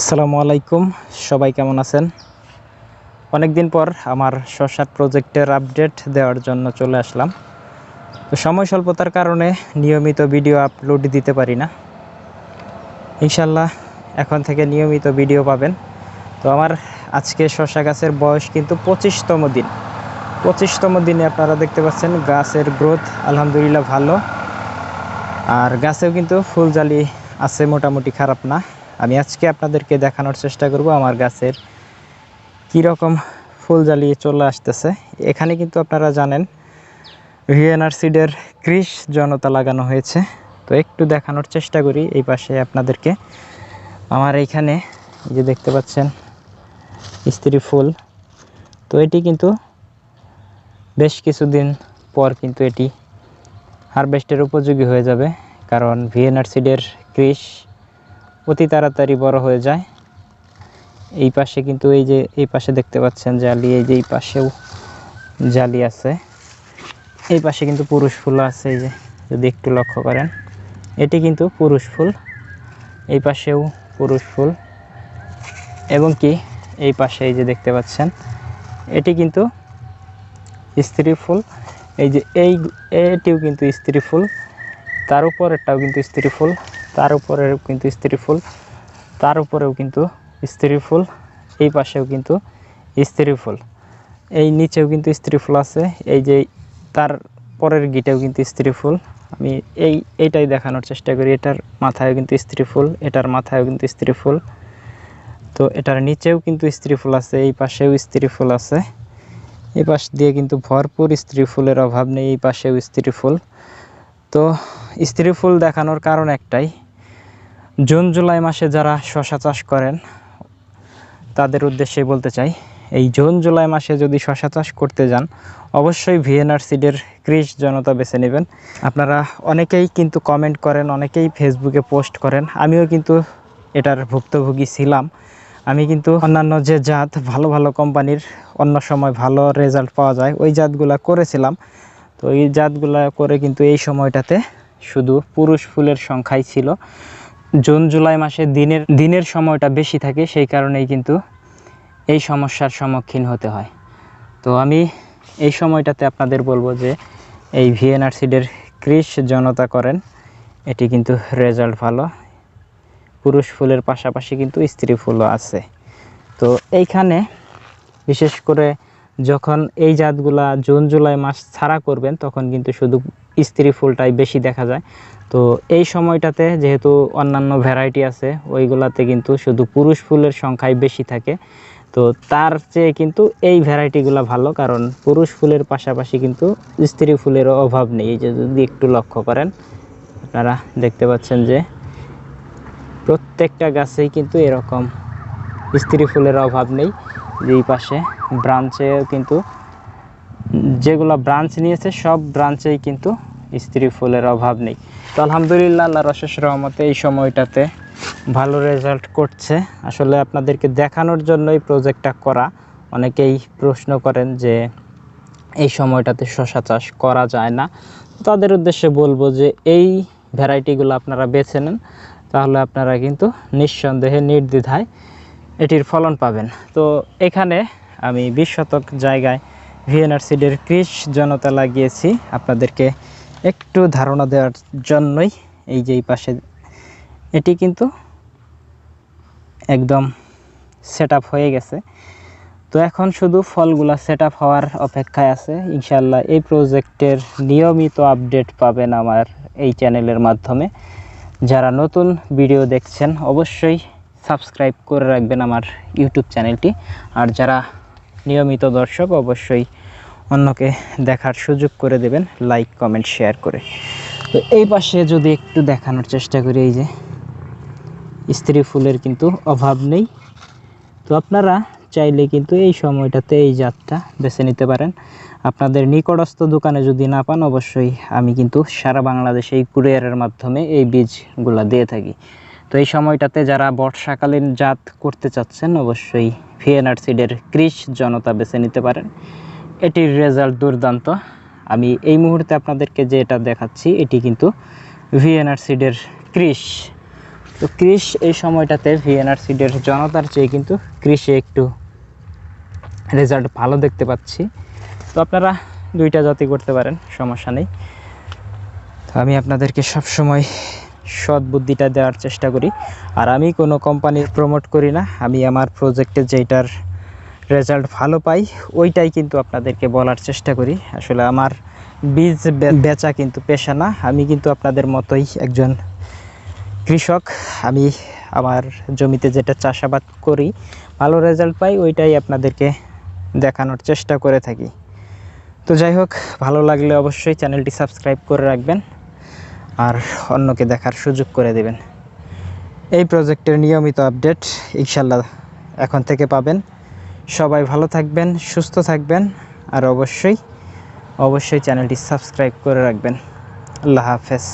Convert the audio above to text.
আসসালামু আলাইকুম। সবাই কেমন আছেন? অনেক দিন পর আমার শশার প্রজেক্টের আপডেট দেওয়ার জন্য চলে আসলাম। তো সময় স্বল্পতার কারণে নিয়মিত ভিডিও আপলোড দিতে পারি না। ইনশাল্লাহ এখন থেকে নিয়মিত ভিডিও পাবেন। তো আমার আজকে শশা গাছের বয়স কিন্তু পঁচিশতম দিন। পঁচিশতম দিনে আপনারা দেখতে পাচ্ছেন গাছের গ্রোথ আলহামদুলিল্লাহ ভালো। আর গাছেও কিন্তু ফুল জালি আছে, মোটামুটি খারাপ না। আমি আজকে আপনাদেরকে দেখানোর চেষ্টা করব আমার গাছের কীরকম ফুল জ্বালিয়ে চলে আসতেছে। এখানে কিন্তু আপনারা জানেন ভিএনআর সিডের ক্রিস জনতা লাগানো হয়েছে। তো একটু দেখানোর চেষ্টা করি এই পাশে আপনাদেরকে। আমার এইখানে এই যে দেখতে পাচ্ছেন, স্ত্রী ফুল। তো এটি কিন্তু বেশ কিছুদিন পর কিন্তু এটি হারভেস্টের উপযোগী হয়ে যাবে, কারণ ভিএনআর সিডের ক্রিস অতি তাড়াতাড়ি বড় হয়ে যায়। এই পাশে কিন্তু এই যে, এই পাশে দেখতে পাচ্ছেন জালি, এই যে এই পাশেও জালি আছে। এই পাশে কিন্তু পুরুষ ফুল আছে, এই যে, যদি একটু লক্ষ্য করেন। এটি কিন্তু পুরুষ ফুল, এই পাশেও পুরুষ ফুল। এবং কি, এই পাশে এই যে দেখতে পাচ্ছেন, এটি কিন্তু স্ত্রী ফুল। এই যে এই, এটিও কিন্তু স্ত্রী ফুল, তার উপরেরটাও কিন্তু স্ত্রী ফুল। তার উপরেও কিন্তু স্ত্রী ফুল, তার উপরেও কিন্তু স্ত্রী ফুল, এই পাশেও কিন্তু স্ত্রী ফুল। এই নিচেও কিন্তু স্ত্রী ফুল আছে, এই যে তার পরের গিটেও কিন্তু স্ত্রী ফুল। আমি এই, এইটাই দেখানোর চেষ্টা করি, এটার মাথায়ও কিন্তু স্ত্রী ফুল, এটার মাথায়ও কিন্তু স্ত্রী ফুল। তো এটার নিচেও কিন্তু স্ত্রী ফুল আছে, এই পাশেও স্ত্রী ফুল আছে। এই পাশ দিয়ে কিন্তু ভরপুর স্ত্রী ফুলের অভাব নেই, এই পাশেও স্ত্রী ফুল। তো স্ত্রী ফুল দেখানোর কারণ একটাই জুন, জুলাই মাসে যারা শশা চাষ করেন, তাদের উদ্দেশ্যে বলতে চাই, এই জুন, জুলাই মাসে যদি শশা চাষ করতে যান, অবশ্যই ভিএনআর সিডের ক্রিস জনতা বেছে নেবেন। আপনারা অনেকেই কিন্তু কমেন্ট করেন, অনেকেই ফেসবুকে পোস্ট করেন। আমিও কিন্তু এটার ভুক্তভোগী ছিলাম। আমি কিন্তু অন্যান্য যে জাত, ভালো ভালো কোম্পানির অন্য সময় ভালো রেজাল্ট পাওয়া যায়, ওই জাতগুলা করেছিলাম। তো এই জাতগুলা করে কিন্তু এই সময়টাতে শুধু পুরুষ ফুলের সংখ্যাই ছিল। জুন, জুলাই মাসে দিনের দিনের সময়টা বেশি থাকে, সেই কারণেই কিন্তু এই সমস্যার সম্মুখীন হতে হয়। তো আমি এই সময়টাতে আপনাদের বলব যে এই ভিএনআর সিডের ক্রিস জনতা করেন, এটি কিন্তু রেজাল্ট ভালো। পুরুষ ফুলের পাশাপাশি কিন্তু স্ত্রী ফুলও আছে। তো এইখানে বিশেষ করে যখন এই জাতগুলা জুন, জুলাই মাস ছাড়া করবেন, তখন কিন্তু শুধু স্ত্রী ফুলটাই বেশি দেখা যায়। তো এই সময়টাতে যেহেতু অন্যান্য ভ্যারাইটি আছে, ওইগুলাতে কিন্তু শুধু পুরুষ ফুলের সংখ্যাই বেশি থাকে। তো তার চেয়ে কিন্তু এই ভ্যারাইটিগুলো ভালো, কারণ পুরুষ ফুলের পাশাপাশি কিন্তু স্ত্রী ফুলেরও অভাব নেই। এই যে যদি একটু লক্ষ্য করেন, আপনারা দেখতে পাচ্ছেন যে প্রত্যেকটা গাছেই কিন্তু এরকম স্ত্রী ফুলের অভাব নেই। এই পাশে ব্রাঞ্চেও কিন্তু যেগুলো ব্রাঞ্চ নিয়েছে, সব ব্রাঞ্চেই কিন্তু স্ত্রী ফুলের অভাব নেই। তো আলহামদুলিল্লাহ আল্লাহ রশেষ রহমতে এই সময়টাতে ভালো রেজাল্ট করছে। আসলে আপনাদেরকে দেখানোর জন্যই প্রজেক্টটা করা। অনেকেই প্রশ্ন করেন যে এই সময়টাতে শশা চাষ করা যায় না। তাদের উদ্দেশ্যে বলব যে এই ভ্যারাইটিগুলো আপনারা বেছে নেন, তাহলে আপনারা কিন্তু নিঃসন্দেহে নির্দ্বিধায় এটির ফলন পাবেন। তো এখানে আমি বিশ শতক জায়গায় ভিএনআর সিডের কৃষ জনতা লাগিয়েছি। আপনাদেরকে একটু ধারণা দেওয়ার জন্যই এই যে এই পাশে এটি কিন্তু একদম সেট হয়ে গেছে। তো এখন শুধু ফলগুলা সেট হওয়ার অপেক্ষায় আছে। ইনশাল্লাহ এই প্রজেক্টের নিয়মিত আপডেট পাবেন আমার এই চ্যানেলের মাধ্যমে। যারা নতুন ভিডিও দেখছেন, অবশ্যই সাবস্ক্রাইব করে রাখবেন আমার ইউটিউব চ্যানেলটি আর যারা নিয়মিত দর্শক, অবশ্যই অন্যকে দেখার সুযোগ করে দেবেন লাইক কমেন্ট শেয়ার করে। তো এই পাশে যদি একটু দেখানোর চেষ্টা করি, এই যে স্ত্রী ফুলের কিন্তু অভাব নেই। তো আপনারা চাইলে কিন্তু এই সময়টাতে এই জাতটা বেছে নিতে পারেন। আপনাদের নিকটস্থ দোকানে যদি না পান, অবশ্যই আমি কিন্তু সারা বাংলাদেশে এই কুরিয়ারের মাধ্যমে এই বীজগুলা দিয়ে থাকি। তো এই সময়টাতে যারা বর্ষাকালীন জাত করতে চাচ্ছেন, অবশ্যই ভিএনআর সিডের ক্রিস জনতা বেছে নিতে পারেন। এটির রেজাল্ট দুর্দান্ত। আমি এই মুহূর্তে আপনাদেরকে যে এটা দেখাচ্ছি, এটি কিন্তু ভিএনআর সিডের ক্রিস। তো কৃষ এই সময়টাতে ভিএনআর সিডের জনতার চেয়ে কিন্তু কৃষে একটু রেজাল্ট ভালো দেখতে পাচ্ছি। তো আপনারা দুইটা জাতি করতে পারেন, সমস্যা নেই। তো আমি আপনাদেরকে সবসময় সৎ বুদ্ধিটা দেওয়ার চেষ্টা করি। আর আমি কোনো কোম্পানির প্রমোট করি না, আমি আমার প্রজেক্টে যেটার রেজাল্ট ভালো পাই, ওইটাই কিন্তু আপনাদেরকে বলার চেষ্টা করি। আসলে আমার বীজ বেচা কিন্তু পেশা না, আমি কিন্তু আপনাদের মতোই একজন কৃষক। আমি আমার জমিতে যেটা চাষাবাদ করি, ভালো রেজাল্ট পাই, ওইটাই আপনাদেরকে দেখানোর চেষ্টা করে থাকি। তো যাই হোক, ভালো লাগলে অবশ্যই চ্যানেলটি সাবস্ক্রাইব করে রাখবেন, আর অন্যকে দেখার সুযোগ করে দেবেন। এই প্রজেক্টের নিয়মিত আপডেট ইনশাল্লাহ এখন থেকে পাবেন। সবাই ভালো থাকবেন সুস্থ থাকবেন আর অবশ্যই অবশ্যই চ্যানেলটি সাবস্ক্রাইব করে রাখবেন। আল্লাহ হাফেজ।